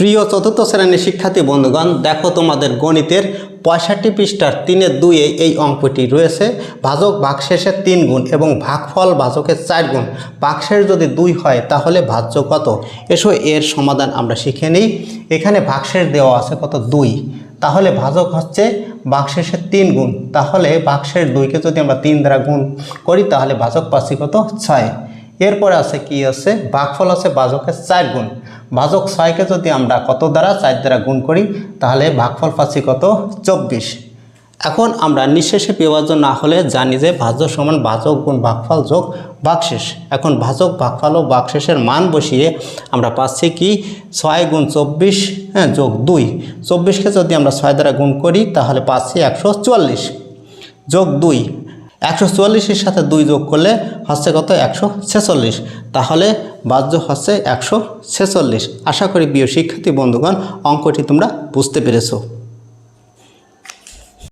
প্রিয় চতুর্থ শ্রেণির শিক্ষার্থী বন্ধুগণ, দেখো তোমাদের গণিতের পঁয়ষট্টি পৃষ্ঠার তিনের দুইয়ে এই অঙ্কটি রয়েছে। ভাজক ভাগশেষের তিন গুণ এবং ভাগফল ভাজকের চার গুণ। ভাগশেষ যদি দুই হয়, তাহলে ভাজ্য কত? এসো এর সমাধান আমরা শিখে নিই। এখানে ভাগশেষ দেওয়া আছে কত? দুই। তাহলে ভাজক হচ্ছে বাকশেষের তিন গুণ। তাহলে বাক্সের দুইকে যদি আমরা তিন দ্বারা গুণ করি, তাহলে ভাজক পাচ্ছি কত? ছয়। এরপরে আছে কি আছে? ভাগফল আছে ভাজকের চার গুণ। ভাজক ছয়কে যদি আমরা কত দ্বারা? চার দ্বারা গুণ করি, তাহলে ভাগফল পাচ্ছি কত? চব্বিশ। এখন আমরা নিঃশেষে বিভাজ্য না হলে জানি যে ভাজ্য সমান ভাজক গুণ ভাগফল যোগ ভাগশেষ এখন ভাজক ভাগফল ও ভাগশেষের মান বসিয়ে আমরা পাচ্ছি কি? ছয় গুণ চব্বিশ হ্যাঁ যোগ দুই। চব্বিশকে যদি আমরা ছয় দ্বারা গুণ করি, তাহলে পাচ্ছি একশো চুয়াল্লিশ। যোগ দুই। একশো চুয়াল্লিশের সাথে দুই যোগ করলে হচ্ছে কত? একশো ছেচল্লিশ। তাহলে বাহ্য হচ্ছে একশো ছেচল্লিশ। আশা করি প্রিয় শিক্ষার্থী বন্ধুগণ, অঙ্কটি তোমরা বুঝতে পেরেছ।